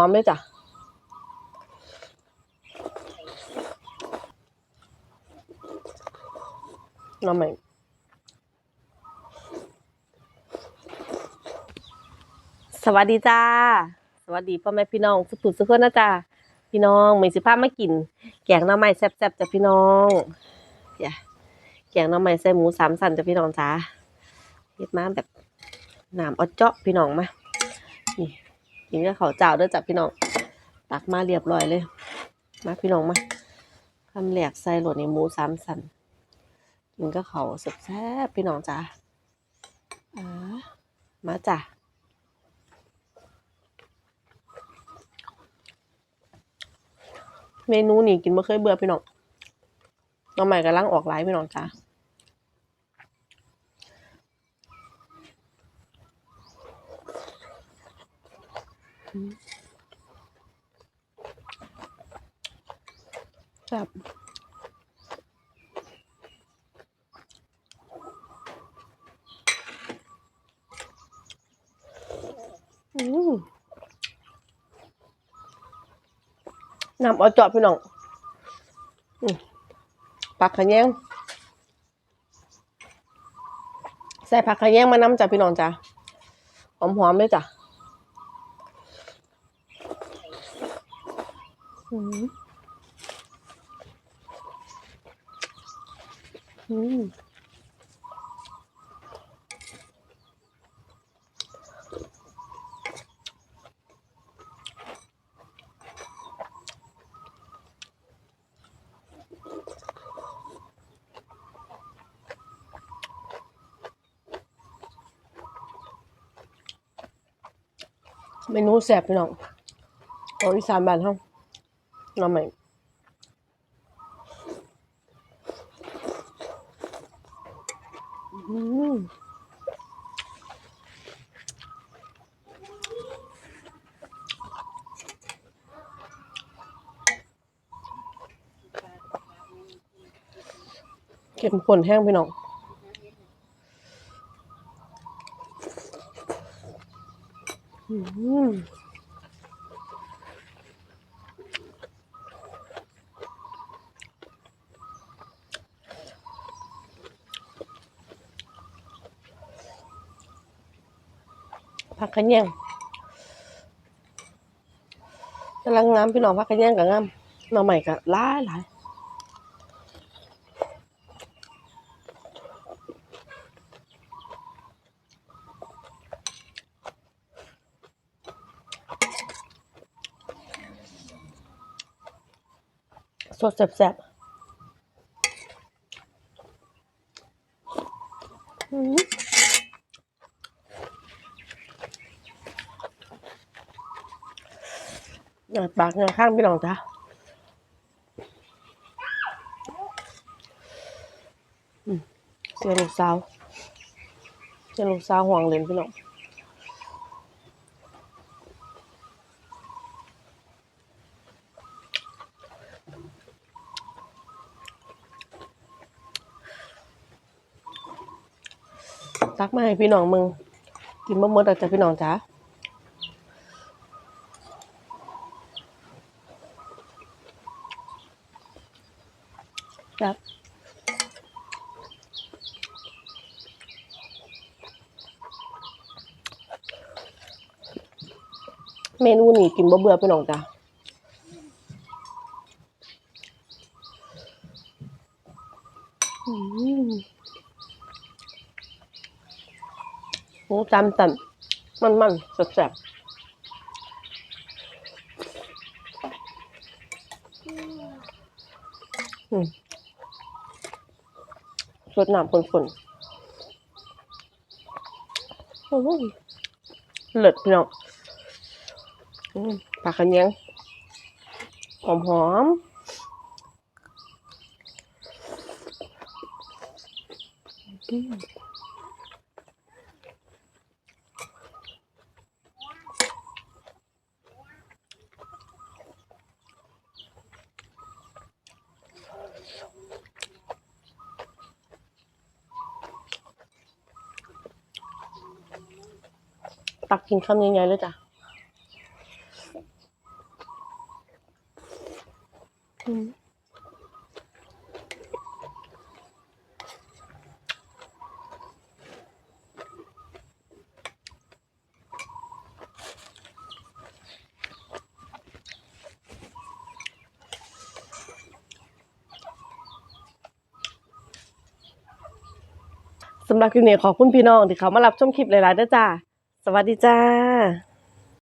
อมๆเลยจ้ะน้ำใหม่สวัสดีจ้า สวัสดีพ่อแม่พี่น้องสุดๆสุดคนนะจ้าพี่น้องมีสิภาพมากิน แกงน้ำใหม่แซ่บๆจ้ะพี่น้องอย่าแกงน้ำใหม่ใส่หมูสามสันจ้ะพี่น้องจ้าเฮ็ดมาแบบน้ำเอเจาะพี่น้องมานี่ กินกับข้าวเจ้าเด้อจ้ะพี่น้องตักมาเรียบร้อยเลย มาพี่น้องมาคำแหลกใส่หลดในหมูสามสันกินกับข้าวแซ่บพี่น้องจ้าอ่ามาจ้ะเมนูนี่กินไม่เคยเบื่อพี่น้องน้องใหม่กำลังออกไลฟ์พี่น้องจ้า แบบน้ำเอาจาะพี่น้องผักขะแยงใส่ผักขะแยงมานำจ้ะพี่น้องจ้ะหอมๆเลยจ้ะ อืมอืมเมนูแซ่บพี่น้องของอีสานบ้านเฮา น้ำใหม่อืมเข้มข้นแห้งพี่น้องอืม ผักขะแยงกำลังงามพี่น้องผักขะแยงกับงามหน่อใหม่กับหลายหลายสดแซ่บๆอืมเปากเงยข้างพี่น้องจ้ะเสียลูกสาวเสียลูกสาวห่วงเล่นพี่น้องตักมาให้พี่น้องมึง กินบ่หมดดอกจ้ะพี่น้องจ้า ครับเมนูนี้กินบ่เบื่อพี่น้องจ้าอืมหมูจำสันมันมันๆแซ่บอืม ดน้ำข้นๆโอ้โหเลิศพี่น้องอืมผักขะแยงหอมหอมอืม ตักกินคำใหญ่ๆเลยจ้ะสำหรับคลิปนี้ขอบคุณพี่น้องที่เขามารับชมคลิปหลายๆด้วยจ้า สวัสดีจ้า